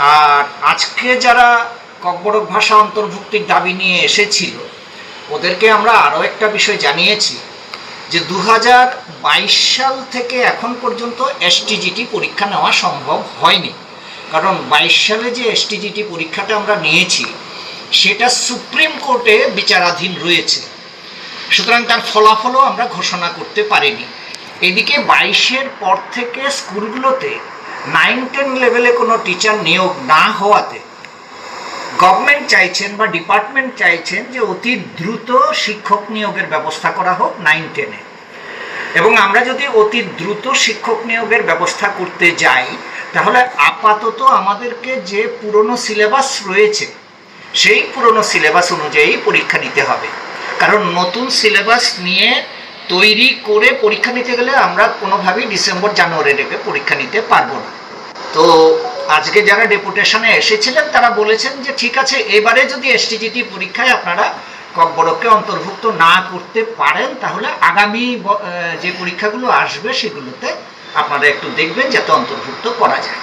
আর আজকে যারা ককবরক ভাষা অন্তর্ভুক্তির দাবি নিয়ে এসেছিল, ওদেরকে আমরা আরও একটা বিষয় জানিয়েছি যে দু হাজার বাইশ সাল থেকে এখন পর্যন্ত এসটিজিটি পরীক্ষা নেওয়া সম্ভব হয়নি। কারণ বাইশ সালে যে এসটিজিটি পরীক্ষাটা আমরা নিয়েছি, সেটা সুপ্রিম কোর্টে বিচারাধীন রয়েছে। সুতরাং তার ফলাফলও আমরা ঘোষণা করতে পারিনি। এদিকে বাইশের পর থেকে স্কুলগুলোতে নাইন টেন লেভেলে কোনো টিচার নিয়োগ না হওয়াতে গভর্নমেন্ট চাইছেন বা ডিপার্টমেন্ট চাইছেন যে অতি দ্রুত শিক্ষক নিয়োগের ব্যবস্থা করা হোক নাইন টেনে এবং আমরা যদি অতি দ্রুত শিক্ষক নিয়োগের ব্যবস্থা করতে যাই, তাহলে আপাতত আমাদেরকে যে পুরনো সিলেবাস রয়েছে, সেই পুরনো সিলেবাস অনুযায়ী পরীক্ষা দিতে হবে। কারণ নতুন সিলেবাস নিয়ে তৈরি করে পরীক্ষা নিতে গেলে আমরা কোনোভাবেই ডিসেম্বর, জানুয়ারি রেখে পরীক্ষা নিতে পারব না। তো আজকে যারা ডেপুটেশনে এসেছিলেন, তারা বলেছেন যে ঠিক আছে, এবারে যদি এসটিজিটি পরীক্ষায় আপনারা ককবরককে অন্তর্ভুক্ত না করতে পারেন, তাহলে আগামী যে পরীক্ষাগুলো আসবে সেগুলোতে আপনারা একটু দেখবেন যাতে অন্তর্ভুক্ত করা যায়।